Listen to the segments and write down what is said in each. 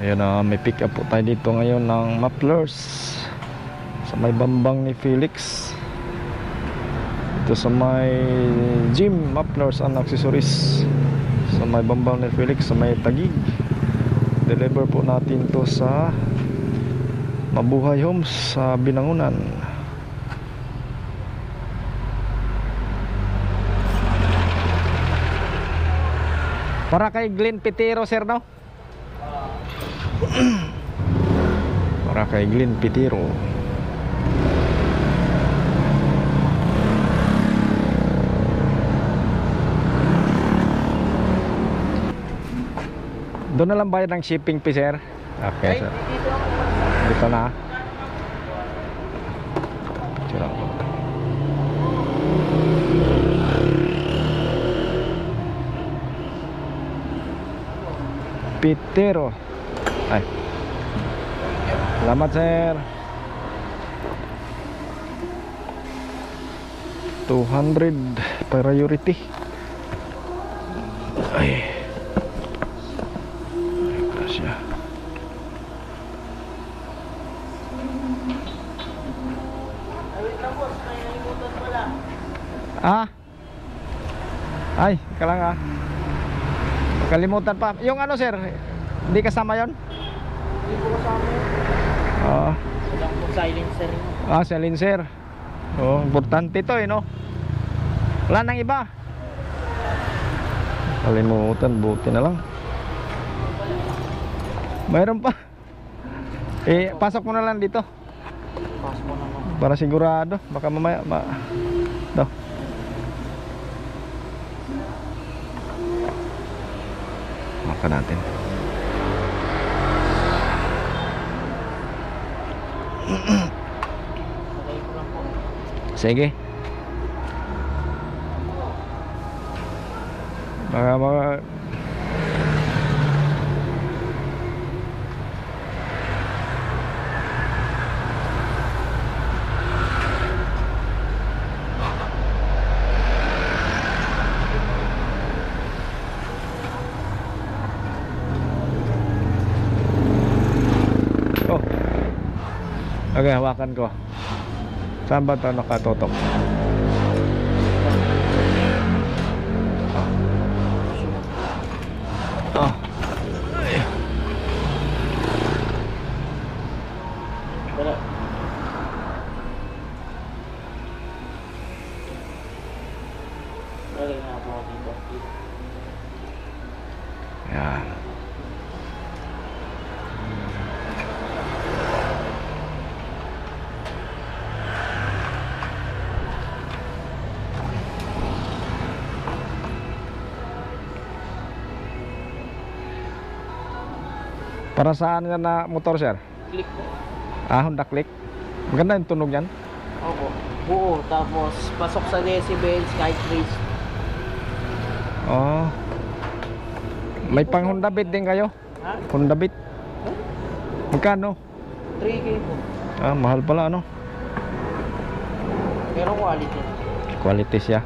Ayun na, may pick up po tayo dito ngayon ng mufflers sa may bambang ni Felix. Ito sa may gym mufflers and accessories sa may bambang ni Felix sa may Tagig. Deliver po natin to sa Mabuhay Homes sa Binangunan. Para kay Glenn Pitero, sir, no? Para kay Glenn Pitero. Doon na lang bayad ng shipping fee, sir? Okay, sir. Dito na. Picture ako. Pitero. Ay. Salamat, sir. 200 priority. Ay. Ay, kasya. Ah. Ay, ika lang ah. Kalimutan pa. Yung ano sir, hindi kasama yon? Hindi ko kasama yun. Oo. Walang po silencer. Ah, silencer. Oh, importante to eh, no? Wala nang iba. Kalimutan, buti na lang. Mayroon pa. Eh, pasok mo na lang dito. Pass mo naman. Para sigurado. Baka mamaya, ma... Do. Maka natin. Sakay ko lang po. Sige. Baka mga... Okay, hawakan ko. Saan ba ito nakatotok? Ah. Ako dito. Yan. Para saan yan na motor, sir? Click po. Ah, Honda Click. Maganda yung tunog yan. Opo. Buo. Tapos pasok sa decibels kahit race. Oh. May pang Honda Beat din kayo? Ha? Honda Beat. Magkano? 3K po. Ah, mahal pala ano? Pero quality. Quality siya.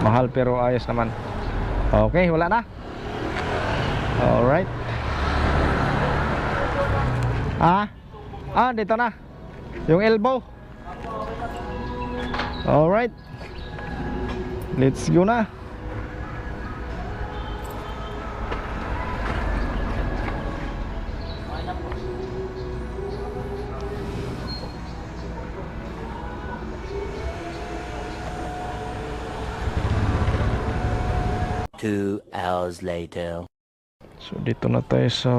Mahal pero ayos naman. Okay, wala na. Alright. Ah? Ah, dito na. Yung elbow. Alright. Let's go na. Two hours later. So dito na tayo sa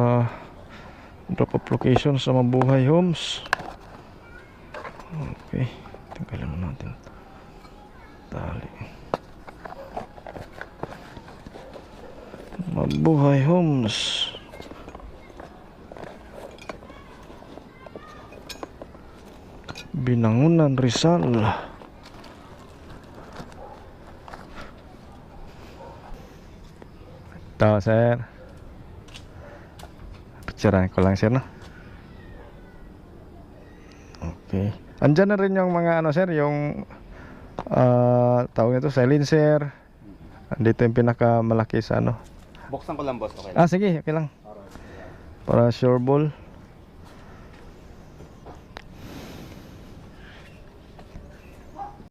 drop off location sa Mabuhay Homes. Okay, tanggalan na natin. Tali. Mabuhay Homes. Binangunan Rizal. Ito, sir. Picturean ko lang, sir, no? Okay. Andyan na rin yung mga, ano, sir, yung ah tawag ito, silencer. Andito yung pinakamalaki sa, ano. Buksan ko lang boss, okay? Ah, sige, okay lang. Para sure ball.